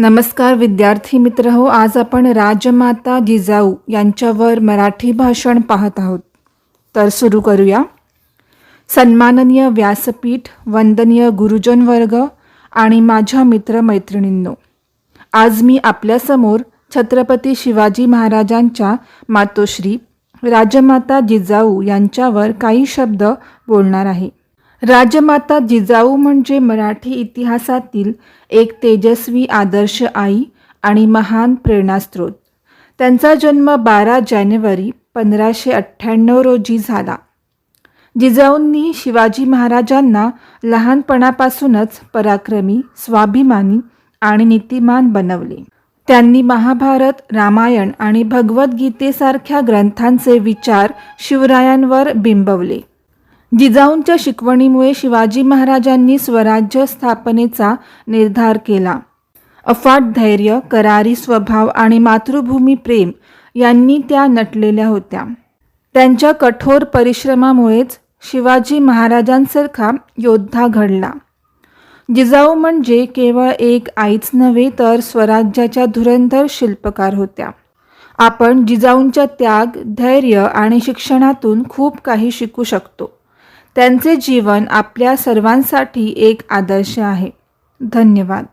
नमस्कार विद्यार्थी मित्र हो आज आपण राजमाता जिजाऊ यांच्यावर मराठी भाषण पाहत आहोत. तर सुरू करूया. सन्माननीय व्यासपीठ वंदनीय गुरुजन वर्ग आणि माझ्या मित्रमैत्रिणींनो आज मी आपल्यासमोर छत्रपती शिवाजी महाराजांच्या मातोश्री राजमाता जिजाऊ यांच्यावर काही शब्द बोलणार आहे. राजमाता जिजाऊ म्हणजे मराठी इतिहासातील एक तेजस्वी आदर्श आई आणि महान प्रेरणास्त्रोत त्यांचा जन्म बारा जानेवारी पंधराशे अठ्ठ्याण्णव रोजी झाला. जिजाऊंनी शिवाजी महाराजांना लहानपणापासूनच पराक्रमी स्वाभिमानी आणि नीतिमान बनवले. त्यांनी महाभारत रामायण आणि भगवद्गीतेसारख्या ग्रंथांचे विचार शिवरायांवर बिंबवले. जिजाऊंच्या शिकवणीमुळे शिवाजी महाराजांनी स्वराज्य स्थापनेचा निर्धार केला. अफाट धैर्य करारी स्वभाव आणि मातृभूमी प्रेम यांनी त्या नटलेल्या होत्या. त्यांच्या कठोर परिश्रमामुळेच शिवाजी महाराजांसारखा योद्धा घडला. जिजाऊ म्हणजे केवळ एक आईच नव्हे तर स्वराज्याच्या धुरंधर शिल्पकार होत्या. आपण जिजाऊंच्या त्याग धैर्य आणि शिक्षणातून खूप काही शिकू शकतो. त्यांचे जीवन आपल्या सर्वांसाठी एक आदर्श आहे. धन्यवाद.